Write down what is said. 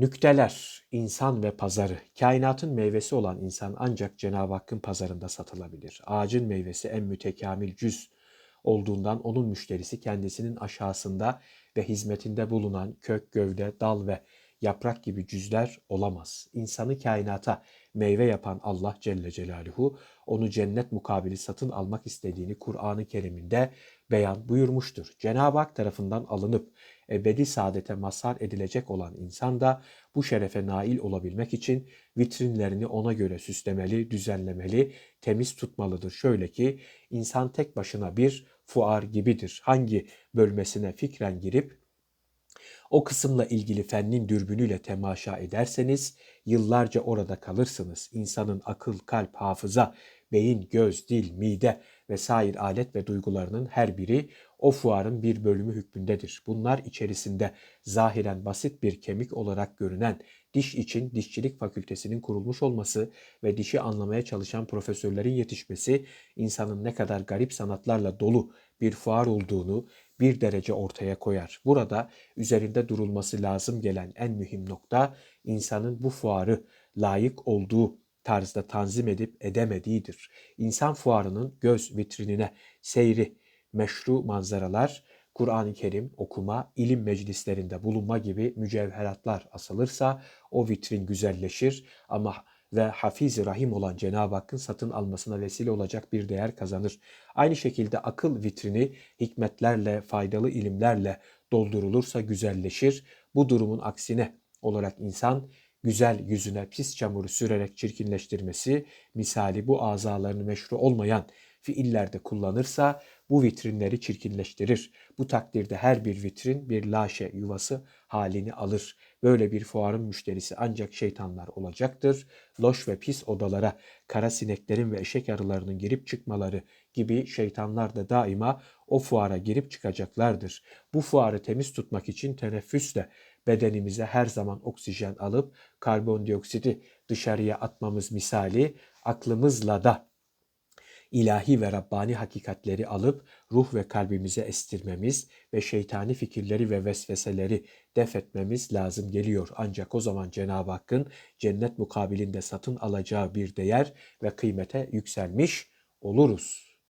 Nükteler, insan ve pazarı. Kainatın meyvesi olan insan ancak Cenab-ı Hakk'ın pazarında satılabilir. Ağacın meyvesi en mütekamil cüz olduğundan onun müşterisi kendisinin aşağısında ve hizmetinde bulunan kök, gövde, dal ve yaprak gibi cüzler olamaz. İnsanı kainata meyve yapan Allah Celle Celaluhu onu cennet mukabili satın almak istediğini Kur'an-ı Kerim'inde beyan buyurmuştur. Cenab-ı Hak tarafından alınıp ebedi saadete mazhar edilecek olan insan da bu şerefe nail olabilmek için vitrinlerini ona göre süslemeli, düzenlemeli, temiz tutmalıdır. Şöyle ki insan tek başına bir fuar gibidir. Hangi bölmesine fikren girip o kısımla ilgili fennin dürbünüyle temaşa ederseniz yıllarca orada kalırsınız. İnsanın akıl, kalp, hafıza, beyin, göz, dil, mide ve sair alet ve duygularının her biri o fuarın bir bölümü hükmündedir. Bunlar içerisinde zahiren basit bir kemik olarak görünen diş için dişçilik fakültesinin kurulmuş olması ve dişi anlamaya çalışan profesörlerin yetişmesi insanın ne kadar garip sanatlarla dolu bir fuar olduğunu bir derece ortaya koyar. Burada üzerinde durulması lazım gelen en mühim nokta insanın bu fuarı layık olduğu tarzda tanzim edip edemediğidir. İnsan fuarının göz vitrinine seyri, meşru manzaralar, Kur'an-ı Kerim okuma, ilim meclislerinde bulunma gibi mücevheratlar asılırsa o vitrin güzelleşir ama ve hafiz rahim olan Cenab-ı Hakk'ın satın almasına vesile olacak bir değer kazanır. Aynı şekilde akıl vitrini hikmetlerle, faydalı ilimlerle doldurulursa güzelleşir. Bu durumun aksine olarak insan güzel yüzüne pis çamuru sürerek çirkinleştirmesi misali bu azalarını meşru olmayan fiillerde kullanırsa bu vitrinleri çirkinleştirir. Bu takdirde her bir vitrin bir laşe yuvası halini alır. Böyle bir fuarın müşterisi ancak şeytanlar olacaktır. Loş ve pis odalara kara sineklerin ve eşek arılarının girip çıkmaları gibi şeytanlar da daima o fuara girip çıkacaklardır. Bu fuarı temiz tutmak için teneffüsle bedenimize her zaman oksijen alıp karbondioksiti dışarıya atmamız misali aklımızla da ilahi ve Rabbani hakikatleri alıp ruh ve kalbimize estirmemiz ve şeytani fikirleri ve vesveseleri def etmemiz lazım geliyor. Ancak o zaman Cenab-ı Hakk'ın cennet mukabilinde satın alacağı bir değer ve kıymete yükselmiş oluruz.